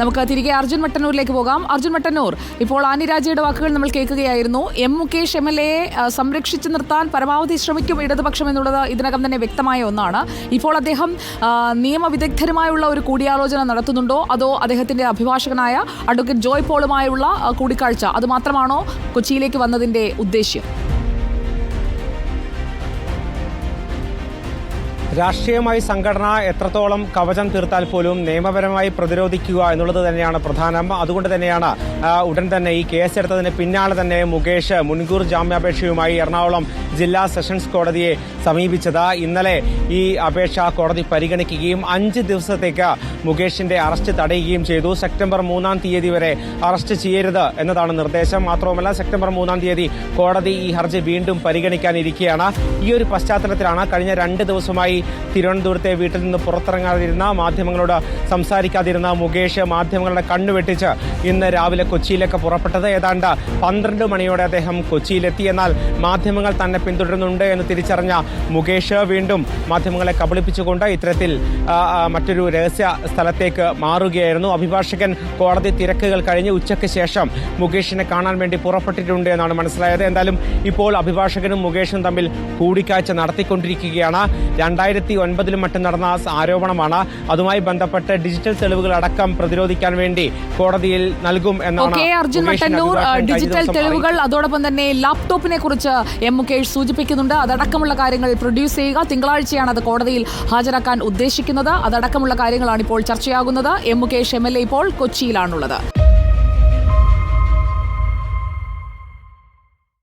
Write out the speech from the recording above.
നമുക്ക് തിരികെ അർജുൻ മട്ടന്നൂരിലേക്ക് പോകാം. അർജുൻ മട്ടന്നൂർ ഇപ്പോൾ ആനിരാജയുടെ വാക്കുകൾ നമ്മൾ കേൾക്കുകയായിരുന്നു. M Mukesh M L A സംരക്ഷിച്ചു നിർത്താൻ പരമാവധി ശ്രമിക്കും ഇടതുപക്ഷം എന്നുള്ളത് ഇതിനകം തന്നെ വ്യക്തമായ ഒന്നാണ്. ഇപ്പോൾ അദ്ദേഹം നിയമവിദഗ്ധരുമായുള്ള ഒരു കൂടിയാലോചന നടത്തുന്നുണ്ടോ? അതോ അദ്ദേഹത്തിന്റെ അഭിഭാഷകനായ അഡ്വക്കേറ്റ് ജോയ് പോളുമായുള്ള കൂടിക്കാഴ്ച? അതുമാത്രമാണോ കൊച്ചിയിലേക്ക് വന്നതിന്റെ ഉദ്ദേശ്യം? രാഷ്ട്രീയമായി സംഘടന എത്രത്തോളം കവചം തീർത്താൽ പോലും നിയമപരമായി പ്രതിരോധിക്കുക എന്നുള്ളത് തന്നെയാണ് പ്രധാനം. അതുകൊണ്ട് തന്നെയാണ് ഉടൻ തന്നെ ഈ കേസ് കേസെടുത്തതിന് പിന്നാലെ തന്നെ മുകേഷ് മുൻകൂർ ജാമ്യാപേക്ഷയുമായി എറണാകുളം ജില്ലാ സെഷൻസ് കോടതിയെ സമീപിച്ചത്. ഇന്നലെ ഈ അപേക്ഷ കോടതി പരിഗണിക്കുകയും അഞ്ച് ദിവസത്തേക്ക് മുകേഷിന്റെ അറസ്റ്റ് തടയുകയും ചെയ്തു. സെപ്റ്റംബർ മൂന്നാം തീയതി വരെ അറസ്റ്റ് ചെയ്യരുത് എന്നതാണ് നിർദ്ദേശം. മാത്രവുമല്ല സെപ്റ്റംബർ മൂന്നാം തീയതി കോടതി ഈ ഹർജി വീണ്ടും പരിഗണിക്കാനിരിക്കുകയാണ്. ഈ ഒരു പശ്ചാത്തലത്തിലാണ് കഴിഞ്ഞ രണ്ട് ദിവസമായി തിരുവനന്തപുരത്തെ വീട്ടിൽ നിന്ന് പുറത്തിറങ്ങാതിരുന്ന മാധ്യമങ്ങളോട് സംസാരിക്കാതിരുന്ന മുകേഷ് മാധ്യമങ്ങളുടെ കണ്ണുവെട്ടിച്ച് ഇന്ന് രാവിലെ കൊച്ചിയിലേക്ക് പുറപ്പെട്ടത്. ഏതാണ്ട് പന്ത്രണ്ട് മണിയോടെ അദ്ദേഹം കൊച്ചിയിലെത്തി. എന്നാൽ മാധ്യമങ്ങൾ തന്നെ പിന്തുടരുന്നുണ്ട് എന്ന് തിരിച്ചറിഞ്ഞ മുകേഷ് വീണ്ടും മാധ്യമങ്ങളെ കബളിപ്പിച്ചുകൊണ്ട് ഇത്തരത്തിൽ മറ്റൊരു രഹസ്യ സ്ഥലത്തേക്ക് മാറുകയായിരുന്നു. അഭിഭാഷകൻ കോടതി തിരക്കുകൾ കഴിഞ്ഞ് ഉച്ചയ്ക്ക് ശേഷം മുകേഷിനെ കാണാൻ വേണ്ടി പുറപ്പെട്ടിട്ടുണ്ട് എന്നാണ് മനസ്സിലായത്. എന്തായാലും ഇപ്പോൾ അഭിഭാഷകനും മുകേഷും തമ്മിൽ കൂടിക്കാഴ്ച നടത്തിക്കൊണ്ടിരിക്കുകയാണ്. രണ്ടായിരത്തി ഒൻപതിലും മറ്റും നടന്ന ആരോപണമാണ് അതുമായി ബന്ധപ്പെട്ട് ഡിജിറ്റൽ തെളിവുകൾ അടക്കം പ്രതിരോധിക്കാൻ വേണ്ടി കോടതിയിൽ നൽകും എന്നാണ് അർജുൻ മട്ടന്നൂർ ഡിജിറ്റൽ തെളിവുകൾ അതോടൊപ്പം തന്നെ ലാപ്ടോപ്പിനെ കുറിച്ച് എം മുകേഷ് സൂചിപ്പിക്കുന്നുണ്ട്. അതടക്കമുള്ള കാര്യങ്ങൾ പ്രൊഡ്യൂസ് ചെയ്യുക. തിങ്കളാഴ്ചയാണ് അത് കോടതിയിൽ ഹാജരാക്കാൻ ഉദ്ദേശിക്കുന്നത്. അതടക്കമുള്ള കാര്യങ്ങളാണ് ഇപ്പോൾ ചർച്ചയാകുന്നത്. M Mukesh M L A ഇപ്പോൾ കൊച്ചിയിലാണുള്ളത്.